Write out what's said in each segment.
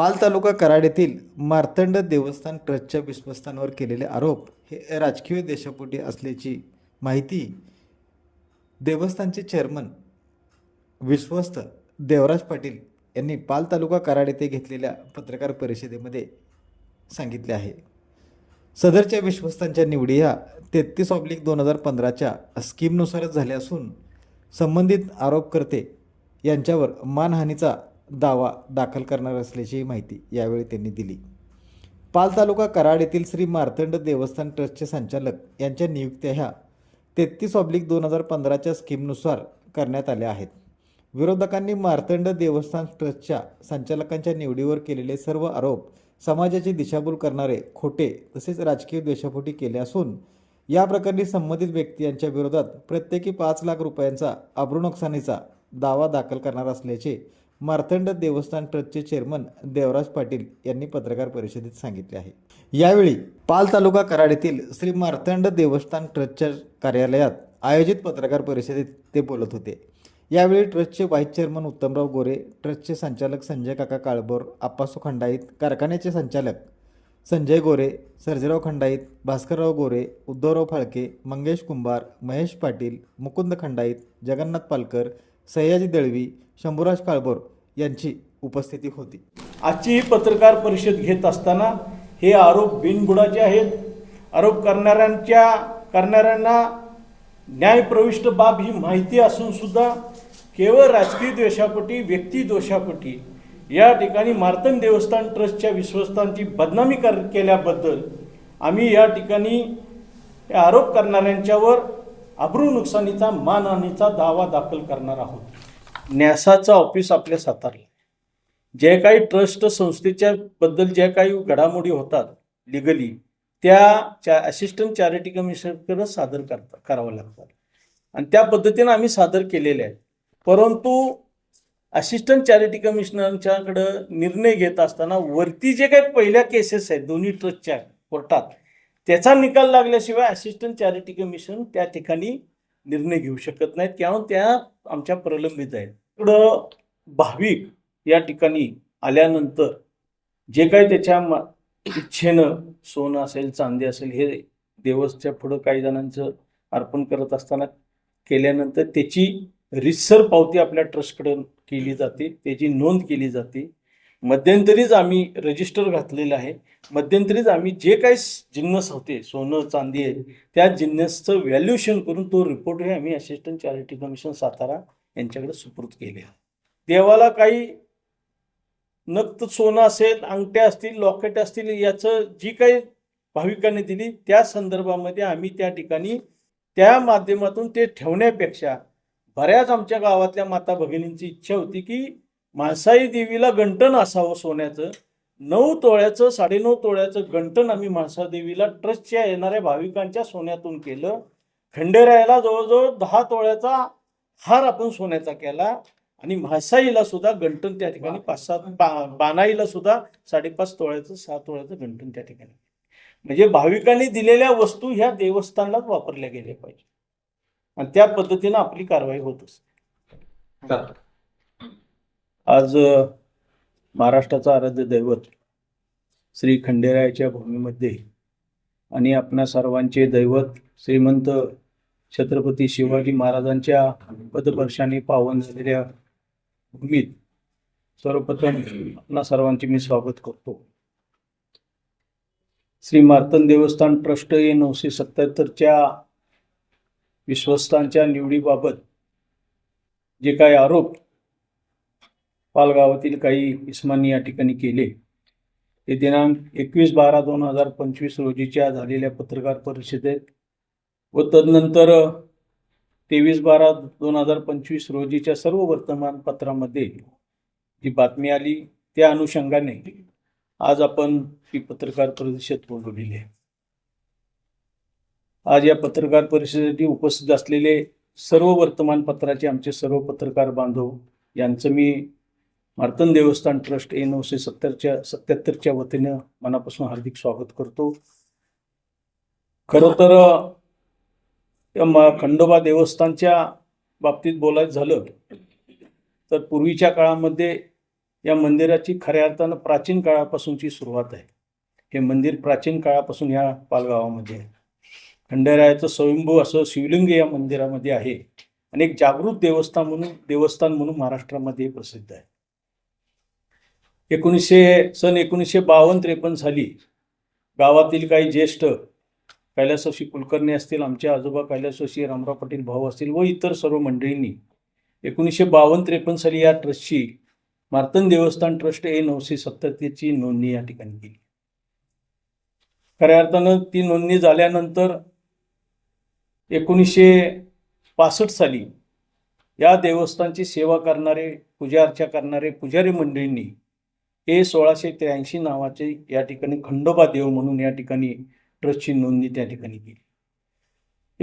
पाल तालुका कराड येथील मार्तंड देवस्थान ट्रस्टच्या विश्वस्तांवर केलेले आरोप हे राजकीय देशापोटी असल्याची माहिती देवस्थानचे चेअरमन विश्वस्त देवराज पाटील यांनी पाल तालुका कराड येथे घेतलेल्या पत्रकार परिषदेमध्ये सांगितले आहे. सदरच्या विश्वस्तांच्या निवडी ह्या तेहतीस ऑब्लिक दोन हजार पंधराच्या स्कीमनुसारच झाल्या असून संबंधित आरोपकर्ते यांच्यावर मानहानीचा दावा दाखल करणार असल्याची माहिती यावेळी त्यांनी दिली. पाल तालुका कराड येथील श्री मार्तंड देवस्थान ट्रस्टचे संचालक यांच्या नियुक्त्या ह्या तेहतीस ऑब्लिक दोन हजार पंधराच्या स्कीमनुसार करण्यात आल्या आहेत. विरोधकांनी मार्तंड देवस्थान ट्रस्टच्या संचालकांच्या निवडीवर केलेले सर्व आरोप समाजाची दिशाभूल करणारे खोटे तसेच राजकीय द्वेषापोटी केले असून या प्रकरणी संबंधित व्यक्ती यांच्या विरोधात प्रत्येकी पाच लाख रुपयांचा अब्रू नुकसानीचा दावा दाखल करणार असल्याचे मार्तंड देवस्थान ट्रस्टचे चेअरमन देवराज पाटील यांनी पत्रकार परिषदेत सांगितले आहे. यावेळी पाल तालुका कराड येथील श्री मार्तंड देवस्थान ट्रस्टच्या कार्यालयात आयोजित पत्रकार परिषदेत ते बोलत होते. यावेळी ट्रस्टचे व्हाईस चेअरमन उत्तमराव गोरे ट्रस्टचे संचालक संजय काका काळबोर आप्पासू खंडाईत कारखान्याचे संचालक संजय गोरे सर्जेराव खंडाईत भास्करराव गोरे उद्धवराव फाळके मंगेश कुंभार महेश पाटील मुकुंद खंडाईत जगन्नाथ पालकर सयाजी दळवी शंभूराज काळभोर यांची उपस्थिती होती. आजची ही पत्रकार परिषद घेत असताना हे आरोप बिनबुडाचे आहेत. आरोप करणाऱ्यांच्या करणाऱ्यांना न्यायप्रविष्ट बाब ही माहिती असून सुद्धा केवळ राजकीय द्वेषापोटी व्यक्ती दोषापोटी या ठिकाणी मार्तन देवस्थान ट्रस्टच्या विश्वस्तांची बदनामी कर केल्याबद्दल आम्ही या ठिकाणी आरोप करणाऱ्यांच्यावर अब्रू नुकसानीचा मानहानीचा दावा दाखल करणार आहोत. न्यासाचं ऑफिस आपल्या सातारला. जे काही ट्रस्ट संस्थेच्या बद्दल ज्या काही घडामोडी होतात लिगली त्या चा असिस्टंट चॅरिटी कमिशनरकडे सादर करता करावं लागतात. आणि त्या पद्धतीनं आम्ही सादर केलेले आहेत. परंतु असिस्टंट चॅरिटी कमिशनरच्याकडं निर्णय घेत असताना वरती जे काही पहिल्या केसेस आहेत दोन्ही ट्रस्टच्या कोर्टात त्याचा निकाल लागल्याशिवाय असिस्टंट चॅरिटी कमिशन त्या ठिकाणी निर्णय घेऊ शकत नाहीत. त्यामुळे त्या आमच्या प्रलंबित आहेत. इकडं भाविक या ठिकाणी आल्यानंतर जे काही त्याच्या मा- इच्छेनं सोनं असेल चांदी असेल हे देवस्थच्या पुढं काही जणांचं अर्पण करत असताना केल्यानंतर त्याची रिसर पावती आपल्या ट्रस्टकडे केली जाते. त्याची नोंद केली जाते. मध्यंतरीच आम्ही रजिस्टर घातलेलं आहे. मध्यंतरीच आम्ही जे काही जिन्नस होते सोनं चांदी आहे त्या जिन्नसचं व्हॅल्युएशन करून तो रिपोर्ट हे आम्ही असिस्टंट चॅरिटी कमिशन सातारा यांच्याकडे सुपूर्द केले. आहे देवाला काही नक्त सोनं असेल अंगठ्या असतील लॉकेट असतील याचं जी काही भाविकांनी दिली त्या संदर्भामध्ये आम्ही त्या ठिकाणी त्या माध्यमातून ते ठेवण्यापेक्षा बऱ्याच आमच्या गावातल्या माता भगिनींची इच्छा होती की माळसाई देवीला गंटन असावं सोन्याचं. नऊ तोळ्याचं साडेनऊ तोळ्याचं गंटन आम्ही म्हाळसा देवीला ट्रस्टच्या येणाऱ्या भाविकांच्या सोन्यातून केलं. खंडेरायाला जवळजवळ दहा तोळ्याचा हार आपण सोन्याचा केला. आणि म्हासाईला सुद्धा गंटन त्या ठिकाणी पाच सात बा बानाईला सुद्धा साडेपाच तोळ्याचं सहा तोळ्याचं गंटन त्या ठिकाणी. म्हणजे भाविकांनी दिलेल्या वस्तू ह्या देवस्थानालाच वापरल्या गेल्या पाहिजे. आणि त्या पद्धतीनं आपली कारवाई होत असते. आज महाराष्ट्राचं आराध्य दैवत श्री खंडेरायाच्या भूमीमध्ये आणि आपणा सर्वांचे दैवत श्रीमंत छत्रपती शिवाजी महाराजांच्या पदपर्शाने पावन झालेल्या भूमीत सर्वप्रथम आपणा सर्वांचे मी स्वागत करतो. श्री मार्तन देवस्थान ट्रस्ट हे नऊशे सत्याहत्तरच्या विश्वस्तांच्या निवडीबाबत जे काही आरोप पालगावातील काही इस्मांनी या ठिकाणी केले. ते दिनांक एकवीस बारा दोन हजार पंचवीस रोजीच्या झालेल्या पत्रकार परिषदेत व तदनंतर तेवीस बारा दोन हजार पंचवीस रोजीच्या सर्व वर्तमानपत्रामध्ये जी बातमी आली त्या अनुषंगाने आज आपण ही पत्रकार परिषद बोलवलेली आहे. आज या पत्रकार परिषदेसाठी उपस्थित असलेले सर्व वर्तमानपत्राचे आमचे सर्व पत्रकार बांधव यांचं मी मार्तन देवस्थान ट्रस्ट ए नऊशे सत्तरच्या सत्याहत्तरच्या वतीनं मनापासून हार्दिक स्वागत करतो. खरं तर या खंडोबा देवस्थानच्या बाबतीत बोलायचं झालं तर पूर्वीच्या काळामध्ये या मंदिराची खऱ्या अर्थानं प्राचीन काळापासूनची सुरुवात आहे. हे मंदिर प्राचीन काळापासून या पालगावामध्ये आहे. खंडेरायाचं स्वयंभू असं शिवलिंग या मंदिरामध्ये आहे. आणि एक जागृत देवस्थान म्हणून देवस्थान म्हणून महाराष्ट्रामध्ये प्रसिद्ध आहे. एकोणीसशे सन एकोणीसशे बावन्न त्रेपन्न साली गावातील काही ज्येष्ठ कैलासोशी कुलकर्णी असतील आमचे आजोबा कैलासोशी रामराव पाटील भाऊ असतील व इतर सर्व मंडळींनी एकोणीसशे बावन्न त्रेपन्न साली या ट्रस्टची मार्तन देवस्थान ट्रस्ट ए नऊशे सत्तरची नोंदणी या ठिकाणी केली. खऱ्या अर्थानं ती नोंदणी झाल्यानंतर एकोणीसशे पासष्ट साली या देवस्थानची सेवा करणारे पूजा अर्चा करणारे पुजारी मंडळींनी ए सोळाशे त्र्याऐंशी नावाचे या ठिकाणी खंडोबा देव म्हणून या ठिकाणी ट्रस्टची नोंदणी त्या ठिकाणी केली.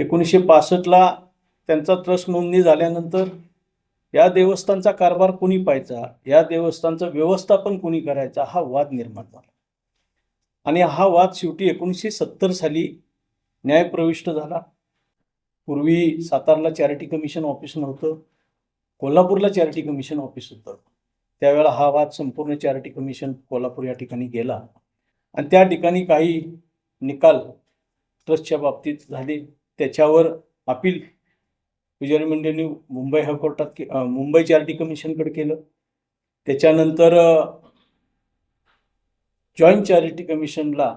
एकोणीसशे पासष्टला त्यांचा ट्रस्ट नोंदणी झाल्यानंतर या देवस्थानचा कारभार कोणी पाहायचा? या देवस्थानचं व्यवस्थापन कोणी करायचा? हा वाद निर्माण झाला. आणि हा वाद शेवटी एकोणीसशे सत्तर साली न्यायप्रविष्ट झाला. पूर्वी सातारला चॅरिटी कमिशन ऑफिस नव्हतं. कोल्हापूरला चॅरिटी कमिशन ऑफिस होतं. त्यावेळेला हा वाद संपूर्ण चॅरिटी कमिशन कोल्हापूर या ठिकाणी गेला. आणि त्या ठिकाणी काही निकाल ट्रस्टच्या बाबतीत झाले. त्याच्यावर अपील पुजारी मंडळींनी मुंबई हायकोर्टात के मुंबई चॅरिटी कमिशनकडे केलं. त्याच्यानंतर जॉईंट चॅरिटी कमिशनला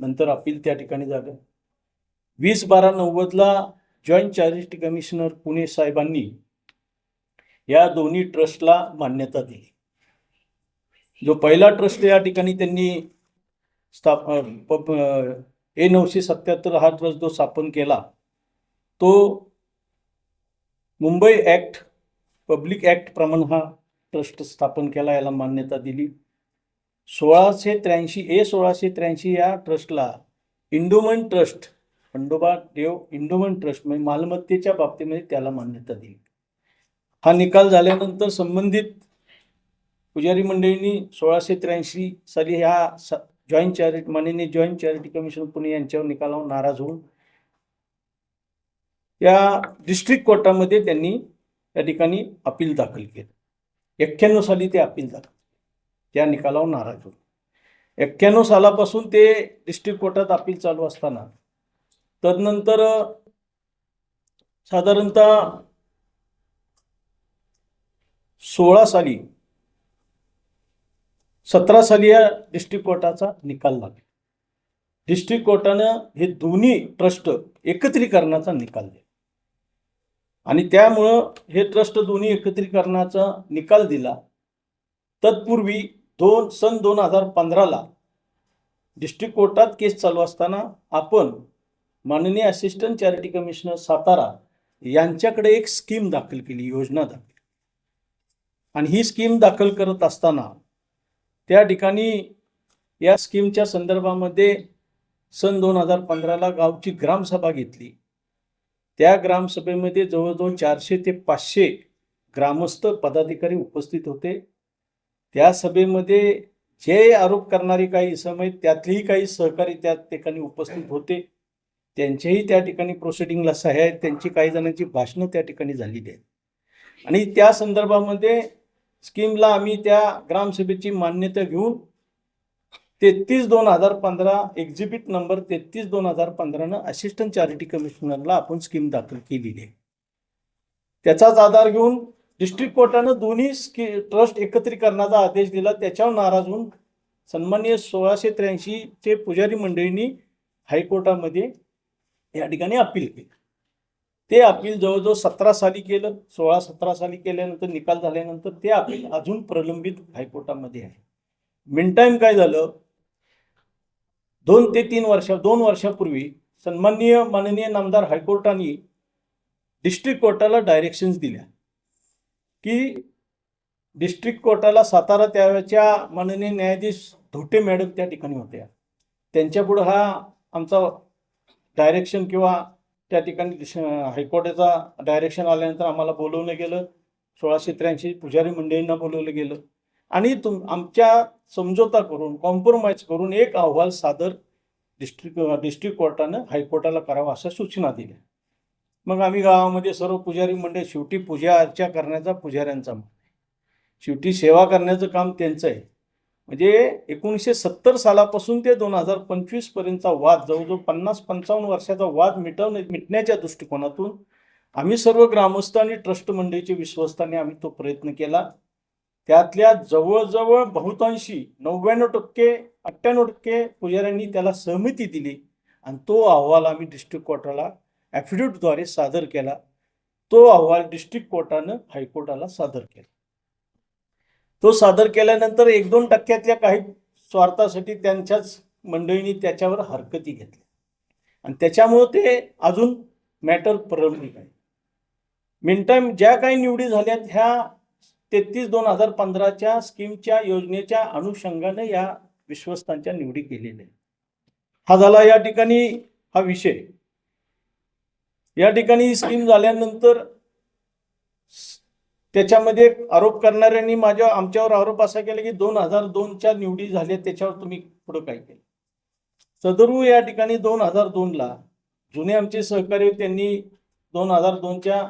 नंतर अपील त्या ठिकाणी झालं. वीस बारा नव्वदला जॉईंट चॅरिटी कमिशनर पुणे साहेबांनी या दोन्ही ट्रस्टला मान्यता दिली. जो पहिला ट्रस्ट या ठिकाणी त्यांनी स्थाप अं, ए नऊशे सत्याहत्तर हा ट्रस्ट जो स्थापन केला तो मुंबई ॲक्ट पब्लिक ॲक्ट प्रमाणे हा ट्रस्ट स्थापन केला याला मान्यता दिली. सोळाशे त्र्याऐंशी ए सोळाशे त्र्याऐंशी या ट्रस्टला इंडोमन ट्रस्ट खंडोबा देव इंडोमन ट्रस्ट म्हणजे मालमत्तेच्या बाबतीमध्ये त्याला मान्यता दिली. हा निकाल झाल्यानंतर संबंधित पुजारी मंडळींनी सोळाशे त्र्याऐंशी साली ह्या जॉईंट चॅरिटी माननीय जॉईंट चॅरिटी कमिशन पुणे यांच्यावर निकालावर नाराज होऊन या डिस्ट्रिक्ट कोर्टामध्ये त्यांनी या ठिकाणी अपील दाखल केलं. एक्क्याण्णव साली ते अपील दाखल त्या निकालावर नाराज होऊन. एक्क्याण्णव सालापासून ते डिस्ट्रिक्ट कोर्टात अपील चालू असताना तदनंतर साधारणतः सोळा साली सतरा साली या डिस्ट्रिक्ट कोर्टाचा निकाल लागला. डिस्ट्रिक्ट कोर्टानं हे दोन्ही ट्रस्ट एकत्रीकरणाचा निकाल दिला. आणि त्यामुळं हे ट्रस्ट दोन्ही एकत्रीकरणाचा निकाल दिला. तत्पूर्वी दोन सन दोन हजार पंधराला डिस्ट्रिक्ट कोर्टात केस चालू असताना आपण माननीय असिस्टंट चॅरिटी कमिशनर सातारा यांच्याकडे एक स्कीम दाखल केली योजना दाखल आणि ही स्कीम दाखल करत असताना त्या ठिकाणी या स्कीमच्या संदर्भामध्ये सन दोन हजार पंधराला गावची ग्रामसभा घेतली. त्या ग्रामसभेमध्ये जवळजवळ चारशे ते पाचशे ग्रामस्थ पदाधिकारी उपस्थित होते. त्या सभेमध्ये जे आरोप करणारे काही इसम आहेत त्यातलेही काही सहकारी त्या ठिकाणी उपस्थित होते. त्यांचेही त्या ठिकाणी प्रोसिडिंगला सह्या आहेत. त्यांची काही जणांची भाषणं त्या ठिकाणी झालेली आहेत. आणि त्या संदर्भामध्ये स्कीमला आम्ही त्या ग्रामसभेची मान्यता घेऊन तेहतीस दोन हजार पंधरा एक्झिबिट नंबर तेहतीस दोन हजार पंधरानं असिस्टंट चॅरिटी कमिशनरला आपण स्कीम दाखल केलेली आहे. त्याचाच आधार घेऊन डिस्ट्रिक्ट कोर्टानं दोन्ही स्की ट्रस्ट एकत्रीकरणाचा आदेश दिला. त्याच्यावर नाराज होऊन सन्माननीय सोळाशे त्र्याऐंशीचे पुजारी मंडळींनी हायकोर्टामध्ये या ठिकाणी अपील केली. ते अपील जवळजवळ सतरा साली केलं सोळा सतरा साली केल्यानंतर निकाल झाल्यानंतर ते अपील अजून प्रलंबित हायकोर्टामध्ये आहे. मिनटाईम काय झालं? दोन ते तीन वर्ष दोन वर्षापूर्वी सन्माननीय माननीय नामदार हायकोर्टाने डिस्ट्रिक्ट कोर्टाला डायरेक्शन्स दिल्या. की डिस्ट्रिक्ट कोर्टाला सातारा त्याच्या माननीय न्यायाधीश धोटे मॅडम त्या ठिकाणी होत्या. त्यांच्यापुढं हा आमचा डायरेक्शन किंवा त्या ठिकाणी हायकोर्टाचा डायरेक्शन आल्यानंतर आम्हाला बोलवलं गेलं. सोळाशे त्र्याऐंशी पुजारी मंडळींना बोलवलं गेलं. आणि तुम आमच्या समझोता करून कॉम्प्रोमाइज करून एक अहवाल सादर डिस्ट्रिक्ट डिस्ट्रिक्ट कोर्टानं हायकोर्टाला करावा अशा सूचना दिल्या. मग आम्ही गावामध्ये सर्व पुजारी मंडळ शेवटी पूजा अर्चा करण्याचा पुजाऱ्यांचा मान शेवटी सेवा करण्याचं काम त्यांचं आहे. म्हणजे एकोणीसशे सत्तर सालापासून ते दोन हजार पंचवीस पर्यंतचा वाद जवळजवळ पन्नास पंचावन्न वर्षाचा वाद मिटवणे मिटण्याच्या दृष्टिकोनातून आम्ही सर्व ग्रामस्थ आणि ट्रस्ट मंडळीचे विश्वस्ताने आम्ही तो प्रयत्न केला. त्यातल्या जवळजवळ बहुतांशी नव्याण्णव टक्के अठ्ठ्याण्णव टक्के पुजाऱ्यांनी त्याला सहमती दिली आणि तो अहवाल आम्ही डिस्ट्रिक्ट कोर्टाला ॲफिडेविटद्वारे सादर केला. तो अहवाल डिस्ट्रिक्ट कोर्टानं हायकोर्टाला सादर केला. तो सादर केल्यानंतर एक दोन टक्क्यातल्या काही स्वार्थासाठी त्यांच्याच मंडळींनी त्याच्यावर हरकती घेतल्या. आणि त्याच्यामुळं ते अजून मॅटर प्रलंबित आहे. मिनटाईम ज्या काही निवडी झाल्यात ह्या तेहतीस दोन हजार पंधराच्या स्कीमच्या योजनेच्या अनुषंगाने या विश्वस्तांच्या निवडी केलेल्या हा झाला या ठिकाणी हा विषय. या ठिकाणी स्कीम झाल्यानंतर त्याच्यामध्ये आरोप करणाऱ्यांनी माझ्या आमच्यावर आरोप असा केला की दोन हजार दोनच्या निवडी झाल्या त्याच्यावर तुम्ही पुढं काय केलं? सदरू या ठिकाणी दोन हजार दोनला जुने आमचे सहकारी त्यांनी दोन हजार दोनच्या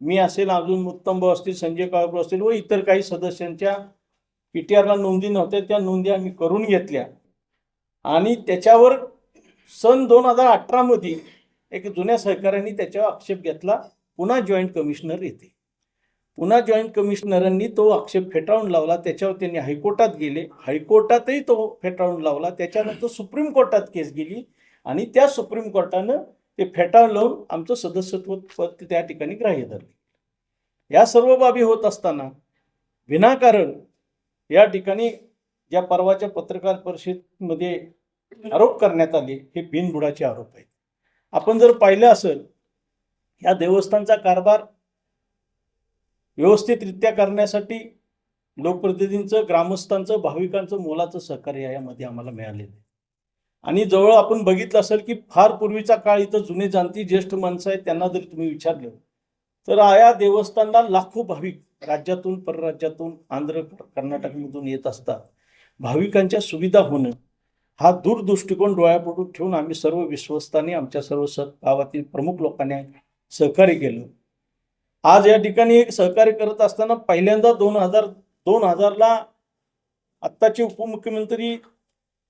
मी असेल अजून उत्तम भाऊ असतील संजय काळपूर असतील व इतर काही सदस्यांच्या पी टी आरला नोंदी नव्हत्या त्या नोंदी आम्ही करून घेतल्या. आणि त्याच्यावर सन दोन हजार अठरामध्ये एक जुन्या सहकाऱ्यांनी त्याच्यावर आक्षेप घेतला पुन्हा जॉईंट कमिशनर येते. पुन्हा जॉईंट कमिशनरांनी तो आक्षेप फेटाळून लावला. त्याच्यावर त्यांनी हायकोर्टात गेले. हायकोर्टातही तो फेटाळून लावला. त्याच्यानंतर सुप्रीम कोर्टात केस गेली. आणि त्या सुप्रीम कोर्टानं ते फेटाळून लावून आमचं सदस्यत्व पद त्या ठिकाणी ग्राह्य धरले. या सर्व बाबी होत असताना विनाकारण या ठिकाणी ज्या परवाच्या पत्रकार परिषदेमध्ये आरोप करण्यात आले हे बिनबुडाचे आरोप आहेत. आपण जर पाहिलं असेल या देवस्थानचा कारभार व्यवस्थितरित्या करण्यासाठी लोकप्रतिनिधींचं ग्रामस्थांचं भाविकांचं मोलाचं सहकार्य यामध्ये आम्हाला मिळालेलं आहे. आणि जवळ आपण बघितलं असेल की फार पूर्वीचा काळ इथं जुने जाणती ज्येष्ठ माणसं आहेत त्यांना जर तुम्ही विचारलं तर या देवस्थानला लाखो भाविक राज्यातून परराज्यातून आंध्र कर्नाटकमधून येत असतात. भाविकांच्या सुविधा होणं हा दूरदृष्टिकोन डोळ्यापुढून ठेवून आम्ही सर्व विश्वस्तांनी आमच्या सर्व स गावातील प्रमुख लोकांनी सहकार्य केलं. आज या ठिकाणी एक सहकार्य करत असताना पहिल्यांदा दोन हजार दोन हजारला आत्ताचे उपमुख्यमंत्री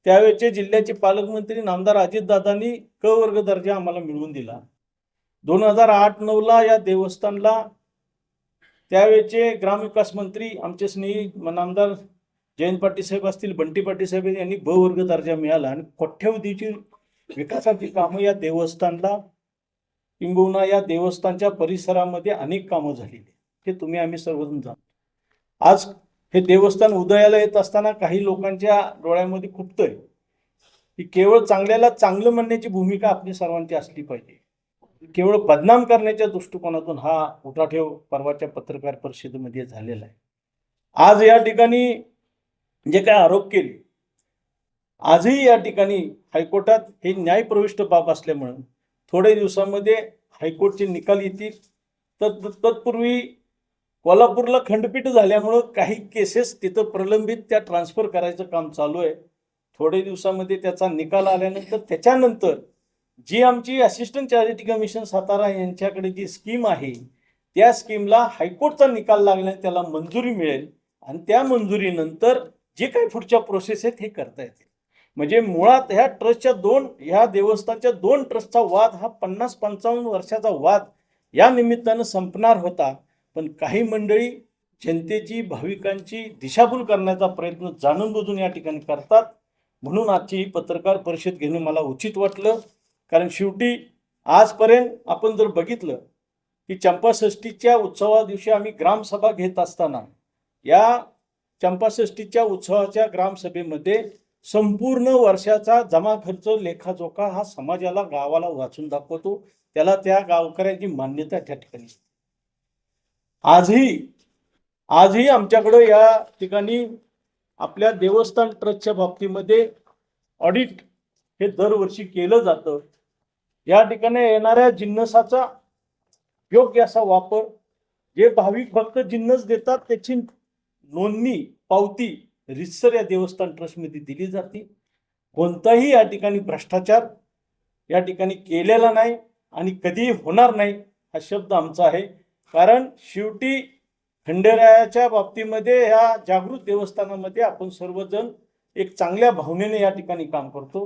त्यावेळेचे जिल्ह्याचे पालकमंत्री नामदार अजितदादांनी क वर्ग दर्जा आम्हाला मिळवून दिला. दोन हजार आठ नऊला या देवस्थानला त्यावेळेचे ग्रामविकास मंत्री आमचे स्नेही नामदार जयंत पाटील साहेब असतील बंटी पाटील साहेब यांनी ब वर्ग दर्जा मिळाला. आणि कोठ्यावधीची विकासाची कामं या देवस्थानला किंबहुना या देवस्थानच्या परिसरामध्ये अनेक कामं झालेली हे तुम्ही आम्ही सर्वजण जाणतो. आज हे देवस्थान उदयाला येत असताना काही लोकांच्या डोळ्यामध्ये खुपतंय की केवळ चांगल्याला चांगलं म्हणण्याची भूमिका आपली सर्वांची असली पाहिजे. केवळ बदनाम करण्याच्या दृष्टिकोनातून हा उठाठेव परवाच्या पत्रकार परिषदेमध्ये झालेला आहे. आज या ठिकाणी जे काय आरोप केले आजही या ठिकाणी हायकोर्टात हे न्यायप्रविष्ट बाब असल्यामुळं थोड्या दिवसामध्ये हायकोर्टचे निकाल येतील. तर तत्पूर्वी कोल्हापूरला खंडपीठ झाल्यामुळं काही केसेस तिथं प्रलंबित त्या ट्रान्सफर करायचं काम चालू आहे. थोड्या दिवसामध्ये त्याचा निकाल आल्यानंतर त्याच्यानंतर जी आमची असिस्टंट चॅरिटी कमिशन सातारा यांच्याकडे जी स्कीम आहे त्या स्कीमला हायकोर्टचा निकाल लागल्याने त्याला मंजुरी मिळेल. आणि त्या मंजुरीनंतर जे काही पुढच्या प्रोसेस आहेत हे करता येतील. म्हणजे मुळात ह्या ट्रस्टच्या दोन ह्या देवस्थानच्या दोन ट्रस्टचा वाद हा पन्नास पंचावन्न वर्षाचा वाद या निमित्तानं संपणार होता. पण काही मंडळी जनतेची भाविकांची दिशाभूल करण्याचा प्रयत्न जाणून बुजून या ठिकाणी करतात. म्हणून आजची ही पत्रकार परिषद घेणं मला उचित वाटलं. कारण शेवटी आजपर्यंत आपण जर बघितलं की चंपाषष्टीच्या उत्सवा दिवशी आम्ही ग्रामसभा घेत असताना या चंपाषष्टीच्या उत्सवाच्या ग्रामसभेमध्ये संपूर्ण वर्षाचा जमा खर्च लेखाजोखा हा समाजाला गावाला वाचून दाखवतो. त्याला त्या गावकऱ्यांची मान्यता त्या ठिकाणी. आजही आजही आमच्याकडं या ठिकाणी आपल्या देवस्थान ट्रस्टच्या बाबतीमध्ये ऑडिट हे दरवर्षी केलं जातं. या ठिकाणी येणाऱ्या जिन्नसाचा योग्य असा वापर जे भाविक भक्त जिन्नस देतात त्याची नोंदणी पावती रितसर या देवस्थान ट्रस्टमध्ये दिली जाते. कोणताही या ठिकाणी भ्रष्टाचार या ठिकाणी केलेला नाही आणि कधीही होणार नाही हा शब्द आमचा आहे. कारण शेवटी खंडेरायाच्या बाबतीमध्ये ह्या जागृत देवस्थानामध्ये आपण सर्वजण एक चांगल्या भावनेने या ठिकाणी काम करतो.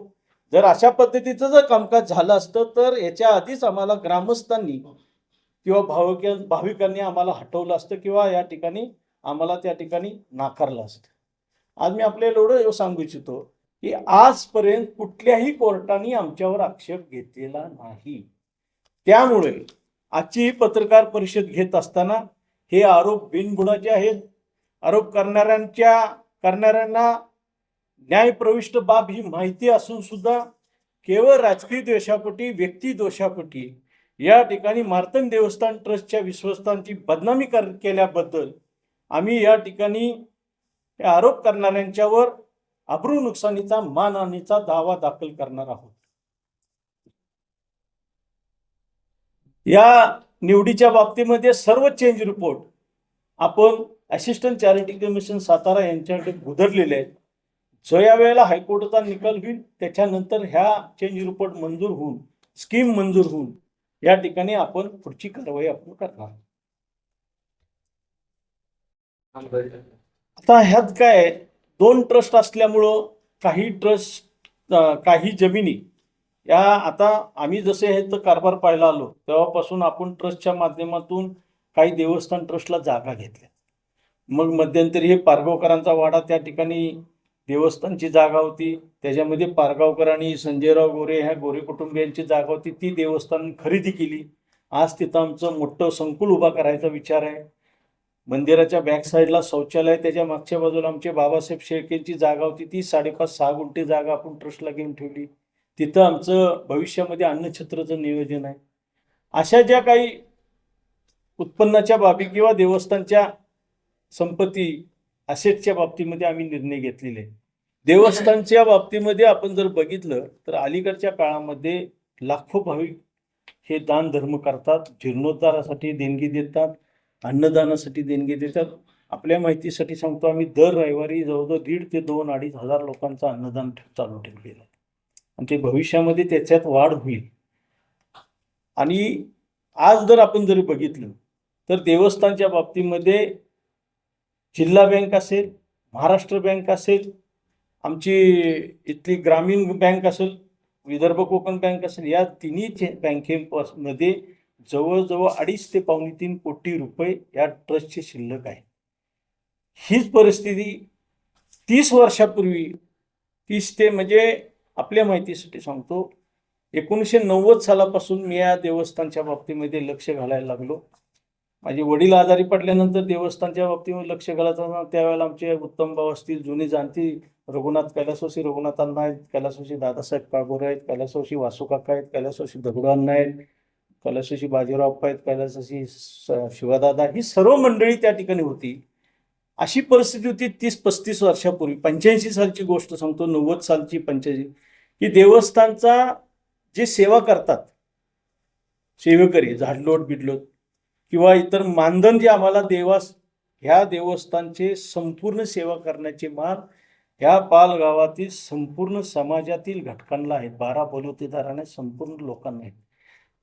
जर अशा पद्धतीचं जर कामकाज झालं असतं तर याच्या आधीच आम्हाला ग्रामस्थांनी किंवा भाविक भाविकांनी आम्हाला हटवलं असतं किंवा या ठिकाणी आम्हाला त्या ठिकाणी नाकारलं असतं. आज मी आपल्याला एवढं सांगू इच्छितो की आजपर्यंत कुठल्याही कोर्टाने आमच्यावर आक्षेप घेतलेला नाही. त्यामुळे आजची पत्रकार परिषद घेत असताना हे आरोप बिनबुडाचे आहेत. आरोप करणाऱ्यांच्या करणाऱ्यांना न्यायप्रविष्ट बाब ही माहिती असून सुद्धा केवळ राजकीय द्वेषापोटी व्यक्ती दोषापोटी या ठिकाणी मार्तन देवस्थान ट्रस्टच्या विश्वस्तांची बदनामी कर केल्याबद्दल आम्ही या ठिकाणी हे आरोप करणाऱ्यांच्यावर अब्रू नुकसानीचा मानहानीचा दावा दाखल करणार आहोत. या निवडीच्या बाबतीमध्ये सर्व चेंज रिपोर्ट आपण असिस्टंट चॅरिटी कमिशन सातारा यांच्याकडे गुधरलेले आहेत. जो या वेळेला हायकोर्टाचा निकाल होईल त्याच्यानंतर ह्या चेंज रिपोर्ट मंजूर होऊन स्कीम मंजूर होऊन या ठिकाणी आपण पुढची कारवाई आपण करणार आता ह्यात काय दोन ट्रस्ट असल्यामुळं काही ट्रस्ट काही जमिनी या आता आम्ही जसे हे तर कारभार पाहायला आलो तेव्हापासून आपण ट्रस्टच्या माध्यमातून काही देवस्थान ट्रस्टला जागा घेतल्या. मग मध्यंतरी हे पारगावकरांचा वाडा त्या ठिकाणी देवस्थानची जागा होती. त्याच्यामध्ये पारगावकर आणि संजयराव गोरे ह्या गोरे कुटुंबियांची जागा होती. ती देवस्थान खरेदी केली. आज तिथं आमचं मोठं संकुल उभा करायचा विचार आहे. मंदिराच्या बॅक साईडला शौचालय त्याच्या मागच्या बाजूला आमचे बाबासाहेब शेळकेंची जागा होती. ती साडेपाच सहा गुंठे जागा आपण ट्रस्टला घेऊन ठेवली. तिथं आमचं भविष्यामध्ये अन्नछत्राचं नियोजन आहे. अशा ज्या काही उत्पन्नाच्या बाबी किंवा देवस्थानच्या संपत्ती असेटच्या बाबतीमध्ये आम्ही निर्णय घेतलेले आहे. देवस्थानच्या बाबतीमध्ये आपण जर बघितलं तर अलीकडच्या काळामध्ये लाखो भाविक हे दान धर्म करतात जीर्णोद्धारासाठी देणगी देतात अन्नदानासाठी देणगी देतात. आपल्या माहितीसाठी सांगतो आम्ही दर रविवारी जवळजवळ दीड ते दोन अडीच हजार लोकांचं अन्नदान चालू ठेवलेलं आहे. आणि ते भविष्यामध्ये त्याच्यात वाढ होईल. आणि आज जर आपण जरी बघितलं तर देवस्थानच्या बाबतीमध्ये जिल्हा बँक असेल महाराष्ट्र बँक असेल आमची इथली ग्रामीण बँक असेल विदर्भ कोकण बँक असेल या तिन्ही चे- बँकेमध्ये जवळजवळ अडीच ते पावणे तीन कोटी रुपये या ट्रस्टची शिल्लक आहे. हीच परिस्थिती तीस वर्षापूर्वी तीस ते म्हणजे आपल्या माहितीसाठी सांगतो एकोणीसशे नव्वद सालापासून मी या देवस्थानच्या बाबतीमध्ये लक्ष घालायला लागलो. माझे वडील आजारी पडल्यानंतर देवस्थानच्या बाबतीमध्ये लक्ष घालायचं त्यावेळेला आमचे उत्तम भाऊ असतील जुनी जाणती रघुनाथ कैलासोशी रघुनाथांना आहेत कैलासोशी दादासाहेब काळगोरे आहेत कैलासोशी वासुकाका आहेत कैलासोशी दगडांना आहेत कलशशी बाजीराव अप्पा आहेत कैलासोशी शिवादादा ही सर्व मंडळी त्या ठिकाणी होती. अशी परिस्थिती होती तीस पस्तीस वर्षापूर्वी. पंच्याऐंशी सालची गोष्ट सांगतो नव्वद सालची पंच्याऐंशी. की देवस्थानचा जे सेवा करतात सेवेकरी झाडलोट बिडलोट किंवा इतर मानधन जे आम्हाला देवास ह्या देवस्थानचे संपूर्ण सेवा करण्याचे मान ह्या पाल गावातील संपूर्ण समाजातील घटकांना आहेत. बारा बलुतेदाराने संपूर्ण लोकांना आहेत.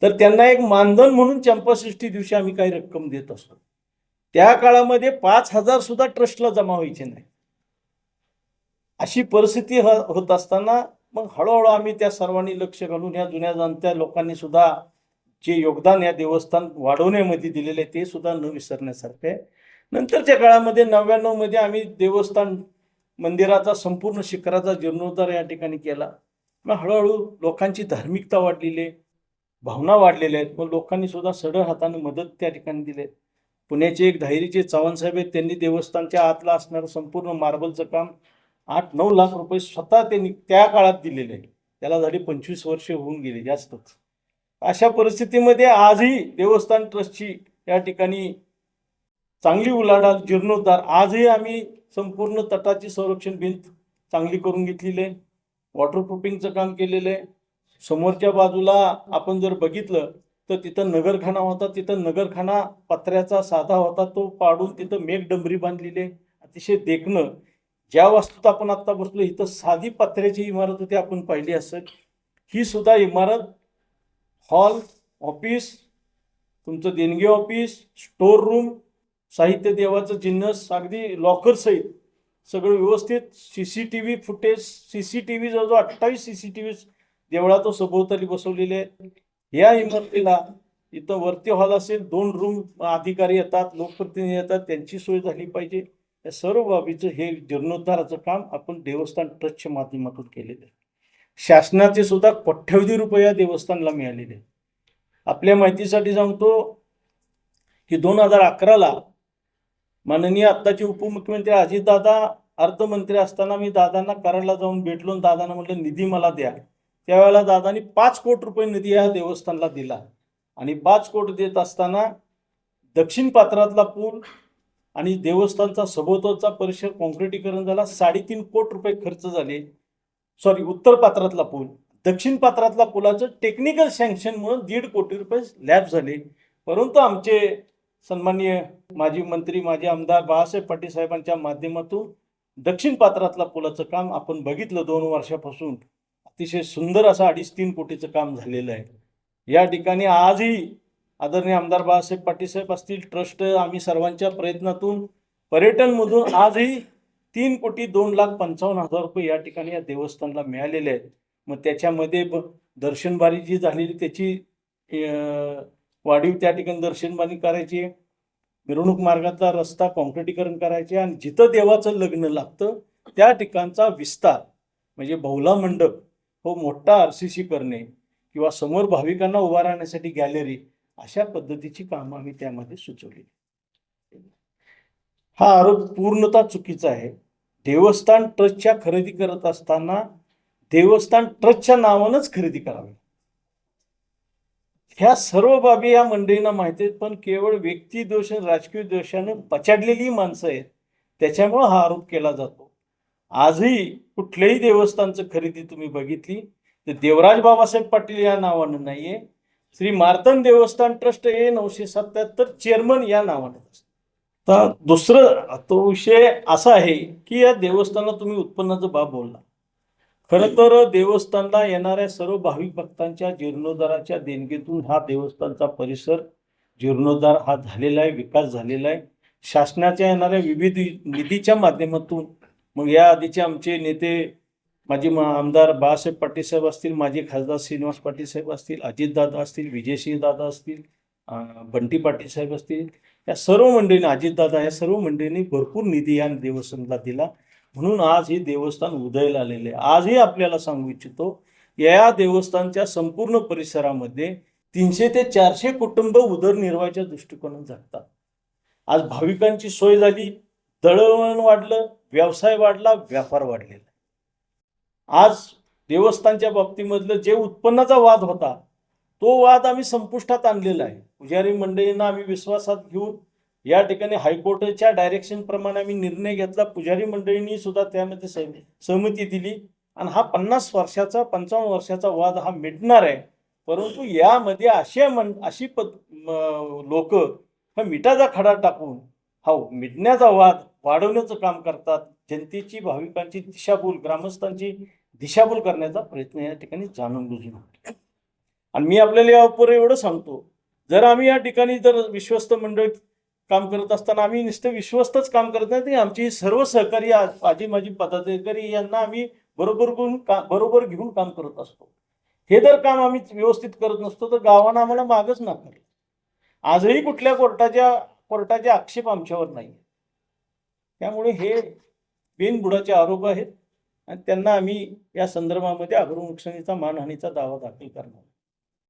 तर त्यांना एक मानधन म्हणून चंपासृष्टी दिवशी आम्ही काही रक्कम देत असतो. त्या काळामध्ये पाच हजार सुद्धा ट्रस्टला जमा व्हायचे नाही. अशी परिस्थिती होत असताना मग हळूहळू आम्ही त्या सर्वांनी लक्ष घालून या जुन्या जाणत्या लोकांनी सुद्धा जे योगदान या देवस्थान वाढवण्यामध्ये दिलेले आहे ते सुद्धा न विसरण्यासारखे आहे. नंतरच्या काळामध्ये नव्याण्णवमध्ये आम्ही देवस्थान मंदिराचा संपूर्ण शिखराचा जीर्णोद्धार या ठिकाणी केला. मग हळूहळू लोकांची धार्मिकता वाढलेली आहे. भावना वाढलेल्या आहेत. मग लोकांनी सुद्धा सढळ हाताने मदत त्या ठिकाणी दिली आहे. पुण्याचे एक धायरीचे चव्हाणसाहेब आहेत. त्यांनी देवस्थानच्या आतला असणारं संपूर्ण मार्बलचं काम आठ नऊ लाख रुपये स्वतः त्यांनी त्या काळात दिलेले आहे त्याला झाली पंचवीस वर्षे होऊन गेली जास्तच. अशा परिस्थितीमध्ये आजही देवस्थान ट्रस्टची या ठिकाणी चांगली उलाढाल जीर्णोद्धार आजही आम्ही संपूर्ण तटाची संरक्षण भिंत चांगली करून घेतलेली आहे. वॉटरप्रूफिंगचं काम केलेलं आहे. समोरच्या बाजूला आपण जर बघितलं तर तिथं नगरखाना होता. तिथं नगरखाना पत्र्याचा साधा होता. तो पाडून तिथं मेघडंबरी बांधलेली. आहे अतिशय देखणं. ज्या वास्तूत आपण आत्ता बसलो इथं साधी पत्र्याची इमारत होती आपण पाहिली असेल. ही सुद्धा इमारत हॉल ऑफिस तुमचं देणगी ऑफिस स्टोर रूम साहित्य देवाचं जिन्नस अगदी लॉकर सहित सगळं व्यवस्थित. C C T V footage C C T V जवळजवळ अठ्ठावीस सी सी टी व्ही देवळात सभोवताली बसवलेले या इमारतीला इथं वरती हॉल असेल दोन रूम अधिकारी येतात लोकप्रतिनिधी येतात त्यांची सोय झाली पाहिजे. या सर्व बाबीचं हे जीर्णोद्धाराचं काम आपण देवस्थान ट्रस्टच्या माध्यमातून केलेलं आहे. शासनाचे सुद्धा कोट्यवधी रुपये देवस्थानला मिळालेले आपल्या माहितीसाठी सांगतो की दोन हजार अकराला माननीय आत्ताचे उपमुख्यमंत्री अजितदादा अर्थमंत्री असताना मी दादांना कराडला जाऊन भेटलो दादांना म्हटलं निधी मला द्या. त्यावेळेला दादानी पाच कोटी रुपये निधी या देवस्थानला दिला. आणि पाच कोटी देत असताना दक्षिण पात्रातला पूल आणि देवस्थानचा सभोवतालचा परिसर कॉन्क्रिटीकरण झाला. साडेतीन कोटी रुपये खर्च झाले. सॉरी उत्तर पात्रातला पूल. दक्षिण पात्रातला पुलाचं टेक्निकल सँक्शनमुळे दीड कोटी रुपये लॅब झाले. परंतु आमचे सन्माननीय माजी मंत्री माजी आमदार बाळासाहेब पाटील साहेबांच्या माध्यमातून दक्षिण पात्रातला पुलाचं काम आपण बघितलं दोन वर्षापासून. अतिशय सुंदर असं अडीच तीन कोटीचं काम झालेलं आहे. या ठिकाणी आजही आदरणीय आमदार बाळासाहेब पाटील साहेब असतील ट्रस्ट आम्ही सर्वांच्या प्रयत्नातून पर्यटनमधून आजही तीन कोटी दोन लाख पंचावन्न हजार रुपये या ठिकाणी या देवस्थानला मिळालेले आहेत. मग त्याच्यामध्ये ब दर्शनबारी जी झालेली त्याची वाढीव त्या ठिकाणी दर्शनबारी करायची मिरवणूक मार्गाचा रस्ता कॉन्क्रिटीकरण करायचे आणि जिथं देवाचं लग्न लागतं त्या ठिकाणचा विस्तार म्हणजे बहुला मंडप हो मोठा आर सी सी करणे किंवा समोर भाविकांना उभा राहण्यासाठी गॅलरी अशा पद्धतीची कामं आम्ही त्यामध्ये सुचवली. हा आरोप पूर्णतः चुकीचा आहे. देवस्थान ट्रस्टच्या खरेदी करत असताना देवस्थान ट्रस्टच्या नावानंच खरेदी करावी. ह्या सर्व बाबी या मंडळींना माहिती आहेत पण केवळ व्यक्ती दोष आणि राजकीय दोषानं पछाडलेली माणसं आहेत. त्याच्यामुळं हा आरोप केला जातो. आजही कुठल्याही देवस्थानचं खरेदी तुम्ही बघितली तर देवराज बाबासाहेब पाटील या नावानं नाहीये. श्री मार्तन देवस्थान ट्रस्ट ए नऊशे सत्याहत्तर चेअरमन या नावानं तर दुसरं तो विषय असा आहे की या देवस्थानात तुम्ही उत्पन्नाचं बाब बोलला. खरं तर देवस्थानला येणाऱ्या सर्व भाविक भक्तांच्या जीर्णोद्धाराच्या देणगीतून हा देवस्थानचा परिसर जीर्णोद्धार हा झालेला आहे विकास झालेला आहे. शासनाच्या येणाऱ्या विविध निधीच्या माध्यमातून मग या आधीचे आमचे नेते माजी आमदार बाळासाहेब पाटील साहेब असतील माजी खासदार श्रीनिवास पाटील साहेब असतील अजितदादा असतील विजयसिंह दादा असतील बंटी पाटील साहेब असतील या सर्व मंडळींनी अजितदादा या सर्व मंडळींनी भरपूर निधी या देवस्थानला दिला म्हणून आज हे देवस्थान उदयला आलेले आहे. आजही आपल्याला सांगू इच्छितो या देवस्थानच्या संपूर्ण परिसरामध्ये तीनशे ते चारशे कुटुंब उदरनिर्वाहाच्या दृष्टिकोनात जगतात आज भाविकांची सोय झाली दळणवळण वाढलं व्यवसाय वाढला व्यापार वाढलेला. आहे. आज देवस्थानच्या बाबतीमधलं जे उत्पन्नाचा वाद होता तो वाद आम्ही संपुष्टात आणलेला आहे. पुजारी मंडळींना आम्ही विश्वासात घेऊन या ठिकाणी हायकोर्टाच्या डायरेक्शन प्रमाणे आम्ही निर्णय घेतला. पुजारी मंडळींनी सुद्धा त्यामध्ये सह- सहमती दिली. आणि हा पन्नास वर्षाचा पंचावन्न वर्षाचा वाद हा मिटणार आहे. परंतु यामध्ये अशा मन अशी पद लोक हा मिठाचा खडा टाकून हा मिटण्याचा वाद वाढवण्याचं काम करतात. जनतेची भाविकांची दिशाभूल ग्रामस्थांची दिशाभूल करण्याचा प्रयत्न या ठिकाणी जाणून बुजून आणि मी आपल्याला यापुढे एवढं सांगतो जर आम्ही या ठिकाणी जर विश्वस्त मंडळ काम करत असताना आम्ही नुसतं विश्वस्तच काम करत नाही आमची सर्व सहकारी आजी माजी पदाधिकारी यांना आम्ही बरोबर करून का बरोबर घेऊन काम करत असतो. हे जर काम आम्ही व्यवस्थित करत नसतो तर गावानं आम्हाला मागच नाकारलं. आजही कुठल्या कोर्टाच्या कोर्टाचे आक्षेप आमच्यावर नाही त्यामुळे हे बिनबुडाचे आरोप आहेत आणि त्यांना आम्ही या संदर्भामध्ये अग्र मानहानीचा दावा दाखल करणार